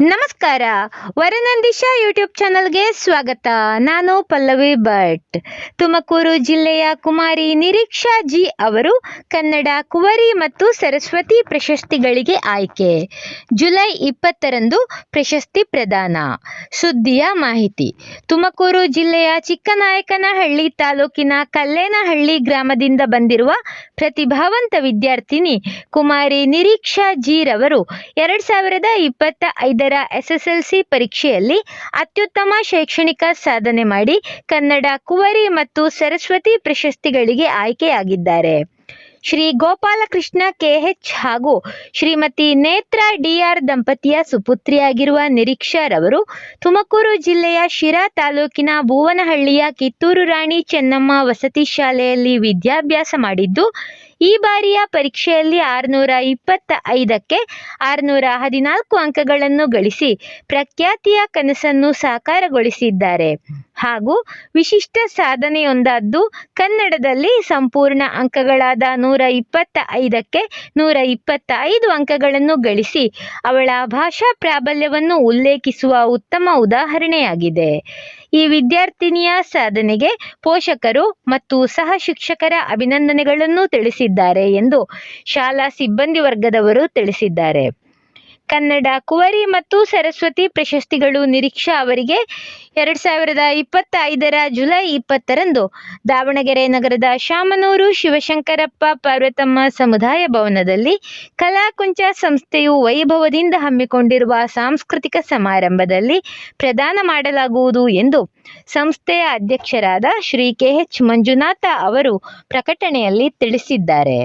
ನಮಸ್ಕಾರ ನಮಸ್ಕಾರ. ವರನಂದಿಶಾ ಯೂಟ್ಯೂಬ್ ಚಾನಲ್ಗೆ ಸ್ವಾಗತ. ನಾನು ಪಲ್ಲವಿ ಭಟ್. ತುಮಕೂರು ಜಿಲ್ಲೆಯ ಕುಮಾರಿ ನಿರೀಕ್ಷಾ ಜಿ ಅವರು ಕನ್ನಡ, ಕುವರಿ ಮತ್ತು ಸರಸ್ವತಿ ಪ್ರಶಸ್ತಿಗಳಿಗೆ ಆಯ್ಕೆ. ಜುಲೈ ಇಪ್ಪತ್ತರಂದು ಪ್ರಶಸ್ತಿ ಪ್ರದಾನ. ಸುದ್ದಿಯ ಮಾಹಿತಿ. ತುಮಕೂರು ಜಿಲ್ಲೆಯ ಚಿಕ್ಕನಾಯಕನಹಳ್ಳಿ ತಾಲೂಕಿನ ಕಲ್ಲೇನಹಳ್ಳಿ ಗ್ರಾಮದಿಂದ ಬಂದಿರುವ ಪ್ರತಿಭಾವಂತ ವಿದ್ಯಾರ್ಥಿನಿ ಕುಮಾರಿ ನಿರೀಕ್ಷಾ ಜಿ ರವರು ಎರಡ್ ಸಾವಿರದ ಇಪ್ಪತ್ತ ಐದರ ಎಸ್ಎಸ್ಎಲ್ಸಿ ಪರೀಕ್ಷೆಯಲ್ಲಿ ಅತ್ಯುತ್ತಮ ಶೈಕ್ಷಣಿಕ ಸಾಧನೆ ಮಾಡಿ ಕನ್ನಡ, ಕುವರಿ ಮತ್ತು ಸರಸ್ವತಿ ಪ್ರಶಸ್ತಿಗಳಿಗೆ ಆಯ್ಕೆಯಾಗಿದ್ದಾರೆ. ಶ್ರೀ ಗೋಪಾಲಕೃಷ್ಣ ಕೆಎಚ್ ಹಾಗೂ ಶ್ರೀಮತಿ ನೇತ್ರ ಡಿಆರ್ ದಂಪತಿಯ ಸುಪುತ್ರಿಯಾಗಿರುವ ನಿರೀಕ್ಷಾ ರವರು ತುಮಕೂರು ಜಿಲ್ಲೆಯ ಶಿರಾ ತಾಲೂಕಿನ ಭುವನಹಳ್ಳಿಯ ಕಿತ್ತೂರು ರಾಣಿ ಚೆನ್ನಮ್ಮ ವಸತಿ ಶಾಲೆಯಲ್ಲಿ ವಿದ್ಯಾಭ್ಯಾಸ ಮಾಡಿದ್ದು ಈ ಬಾರಿಯ ಪರೀಕ್ಷೆಯಲ್ಲಿ ಆರುನೂರ ಇಪ್ಪತ್ತ ಐದಕ್ಕೆ ಆರುನೂರ ಹದಿನಾಲ್ಕು ಅಂಕಗಳನ್ನು ಗಳಿಸಿ ಪ್ರಖ್ಯಾತಿಯ ಕನಸನ್ನು ಸಾಕಾರಗೊಳಿಸಿದ್ದಾರೆ. ಹಾಗೂ ವಿಶಿಷ್ಟ ಸಾಧನೆಯೊಂದಾದ್ದು ಕನ್ನಡದಲ್ಲಿ ಸಂಪೂರ್ಣ ಅಂಕಗಳಾದ ನೂರ ಇಪ್ಪತ್ತ ಐದಕ್ಕೆ ನೂರ ಇಪ್ಪತ್ತ ಐದು ಅಂಕಗಳನ್ನು ಗಳಿಸಿ ಅವಳ ಭಾಷಾ ಪ್ರಾಬಲ್ಯವನ್ನು ಉಲ್ಲೇಖಿಸುವ ಉತ್ತಮ ಉದಾಹರಣೆಯಾಗಿದೆ. ಈ ವಿದ್ಯಾರ್ಥಿನಿಯ ಸಾಧನೆಗೆ ಪೋಷಕರು ಮತ್ತು ಸಹ ಶಿಕ್ಷಕರ ಅಭಿನಂದನೆಗಳನ್ನು ತಿಳಿಸಿದ್ದಾರೆ ಎಂದು ಶಾಲಾ ಸಿಬ್ಬಂದಿ ವರ್ಗದವರು ತಿಳಿಸಿದ್ದಾರೆ. ಕನ್ನಡ, ಕುವರಿ ಮತ್ತು ಸರಸ್ವತಿ ಪ್ರಶಸ್ತಿಗಳು ನಿರೀಕ್ಷಾ ಅವರಿಗೆ ಎರಡು ಸಾವಿರದ ಇಪ್ಪತ್ತ ಐದರ ಜುಲೈ ಇಪ್ಪತ್ತರಂದು ದಾವಣಗೆರೆ ನಗರದ ಶಾಮನೂರು ಶಿವಶಂಕರಪ್ಪ ಪಾರ್ವತಮ್ಮ ಸಮುದಾಯ ಭವನದಲ್ಲಿ ಕಲಾಕುಂಚ ಸಂಸ್ಥೆಯು ವೈಭವದಿಂದ ಹಮ್ಮಿಕೊಂಡಿರುವ ಸಾಂಸ್ಕೃತಿಕ ಸಮಾರಂಭದಲ್ಲಿ ಪ್ರದಾನ ಮಾಡಲಾಗುವುದು ಎಂದು ಸಂಸ್ಥೆಯ ಅಧ್ಯಕ್ಷರಾದ ಶ್ರೀ ಕೆಎಚ್ ಮಂಜುನಾಥ ಅವರು ಪ್ರಕಟಣೆಯಲ್ಲಿ ತಿಳಿಸಿದ್ದಾರೆ.